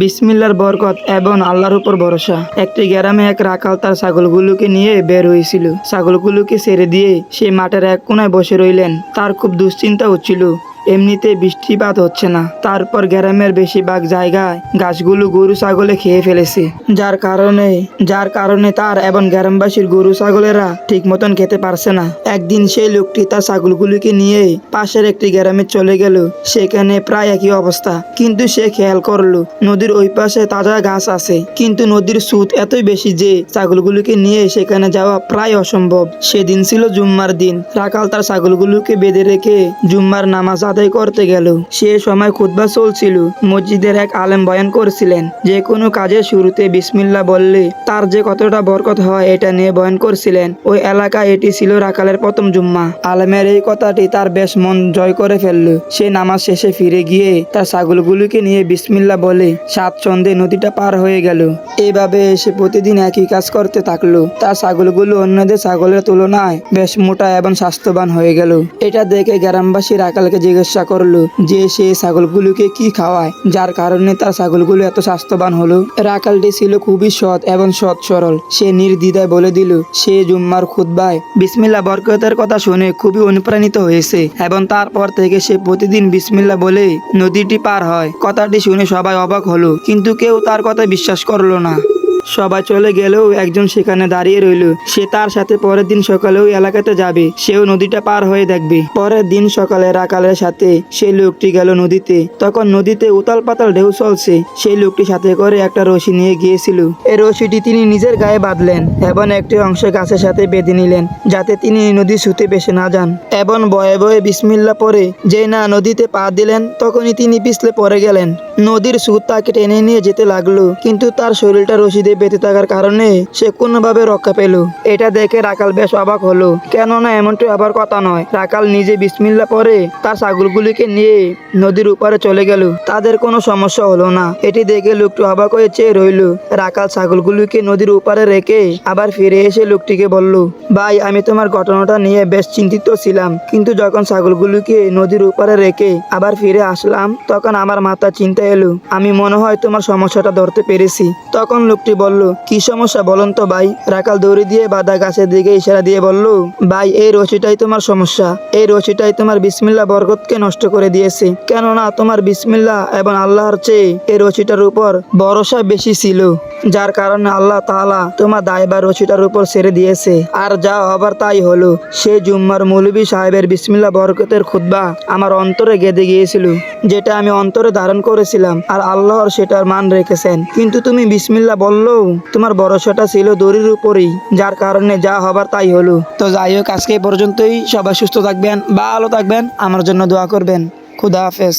বিসমিল্লার বরকত এবং আল্লাহর উপর ভরসা। একটি গ্রামে এক রাখাল তার ছাগলগুলোকে নিয়ে বের হয়েছিল। ছাগলগুলোকে ছেড়ে দিয়ে সে মাঠের এক কোনায় বসে রইলেন। তার খুব দুশ্চিন্তা হচ্ছিল এমনিতে বৃষ্টিপাত হচ্ছে না। তারপর গ্রামের বেশিরভাগ জায়গায় গাছগুলো গরু ছাগলে খেয়ে ফেলেছে। যার কারণে যার কারণে তার এবং গ্রামবাসীর গরু ছাগলেরা ঠিক মতন খেতে পারছে না। একদিন সেই লোকটি তার ছাগলগুলোকে নিয়ে পাশের একটি গ্রামে চলে গেল। সেখানে প্রায় একই অবস্থা। কিন্তু সে খেয়াল করল, নদীর ওই পাশে তাজা গাছ আছে। কিন্তু নদীর স্রোত এতই বেশি যে ছাগলগুলোকে নিয়ে সেখানে যাওয়া প্রায় অসম্ভব। সেদিন ছিল জুম্মার দিন। রাখাল তার ছাগলগুলোকে বেঁধে রেখে জুম্মার নামাজ আদায় করতে গেল। সে সময় খুতবা চলছিল। মসজিদের এক আলেম বয়ান করছিলেন, যে কোনো কাজের শুরুতে বিসমিল্লা বললে তার যে কতটা বরকত হয় এটা নিয়ে বয়ান করছিলেন। ওই এলাকায় এটি ছিল রাখালের প্রথম জুম্মা। আলেমের এই কথাটি তার বেশ মন জয় করে ফেলল। সে নামাজ শেষে ফিরে গিয়ে তার ছাগলগুলোকে নিয়ে বিসমিল্লা বলে সাত ছন্দে নদীটা পার হয়ে গেল। এইভাবে সে প্রতিদিন একই কাজ করতে থাকল। তার ছাগলগুলো অন্যদের ছাগলের তুলনায় বেশ মোটা এবং স্বাস্থ্যবান হয়ে গেল। এটা দেখে গ্রামবাসী রাখালকে জিজ্ঞাসা করল যে সে ছাগলগুলোকে কি খাওয়ায়? যার কারণে তার ছাগলগুলো এত স্বাস্থ্যবান হলো। রাখালটি ছিল খুবই সৎ এবং সৎ সরল। সে নির্দ্বিধায় বলে দিল, সে জুম্মার খুদ্বায় বিসমিল্লা বরকতের কথা শুনে খুবই অনুপ্রাণিত হয়েছে এবং তারপর থেকে সে প্রতিদিন বিসমিল্লা বলে নদীটি পার হয়। কথাটি শুনে সবাই অবাক হলো, কিন্তু কেউ তার কথা বিশ্বাস করল না। সবাই চলে গেলেও একজন সেখানে দাঁড়িয়ে রইল। সে তার সাথে পরের দিন সকালে ওই এলাকাতে যাবে। সেও নদীটা পার হয়ে দেখবে। পরের দিন সকালে রাকালের সাথে সেই লোকটি গেল নদীতে। তখন নদীতে উতাল পাতাল ঢেউ চলছে। সেই লোকটি সাথে করে একটা রশি নিয়ে গিয়েছিল। এই রশিটি তিনি নিজের গায়ে বাঁধলেন এবং একটি অংশ গাছের সাথে বেঁধে নিলেন, যাতে তিনি নদী ছুতে বেসে না যান। এবং বয়ে বয়ে বিসমিল্লা পরে যে না নদীতে পা দিলেন, তখনই তিনি পিছলে পড়ে গেলেন। নদীর সুদ তাকে টেনে নিয়ে যেতে লাগল, কিন্তু তার শরীরটা রশিদে বেঁধে থাকার কারণে সে কোনোভাবে রক্ষা পেল। এটা দেখে রাকাল বেশ অবাক হলো। কেননা এমনটি আবার কথা নয়। রাকাল নিজে বিসমিল্লা পরে তার ছাগলগুলিকে নিয়ে নদীর উপরে চলে গেল। তাদের কোনো সমস্যা হলো না। এটি দেখে লোকটি অবাক হয়ে চেয়ে রইল। রাকাল ছাগলগুলিকে নদীর উপরে রেখে আবার ফিরে এসে লোকটিকে বলল, ভাই, আমি তোমার ঘটনাটা নিয়ে বেশ চিন্তিত ছিলাম। কিন্তু যখন ছাগলগুলিকে নদীর উপরে রেখে আবার ফিরে আসলাম, তখন আমার মাথা চিন্তা এলো। আমি মনে হয় তোমার সমস্যাটা ধরতে পেরেছি। তখন লোকটি বলল, কি সমস্যা বলুন তো ভাই? রাকাল দৌড়ি দিয়ে বাদা গাছের দিকে ইশারা দিয়ে বলল, ভাই, এই রশিটাই তোমার সমস্যা। এই রশিটাই তোমার বিসমিল্লা বরকতকে নষ্ট করে দিয়েছে। কেননা তোমার বিসমিল্লা এবং আল্লাহর চেয়ে এই রশিটার উপর ভরসা বেশি ছিল। যার কারণে আল্লাহ তাআলা তোমার দায় বা রশিটার উপর ছেড়ে দিয়েছে। আর যা হবার তাই হলো। সে জুম্মার মৌলবী সাহেবের বিসমিল্লা বরকতের খুতবা আমার অন্তরে গেঁদে গিয়েছিল। যেটা আমি অন্তরে ধারণ করেছিলাম, আর আল্লাহর সেটার মান রেখেছেন। কিন্তু তুমি বিসমিল্লা বললেও তোমার ভরসাটা ছিল দড়ির উপরেই, যার কারণে যা হবার তাই হলো। তো যাই হোক, আজকে পর্যন্তই। সবাই সুস্থ থাকবেন বা আলো থাকবেন, আমার জন্য দোয়া করবেন। খুদা হাফেজ।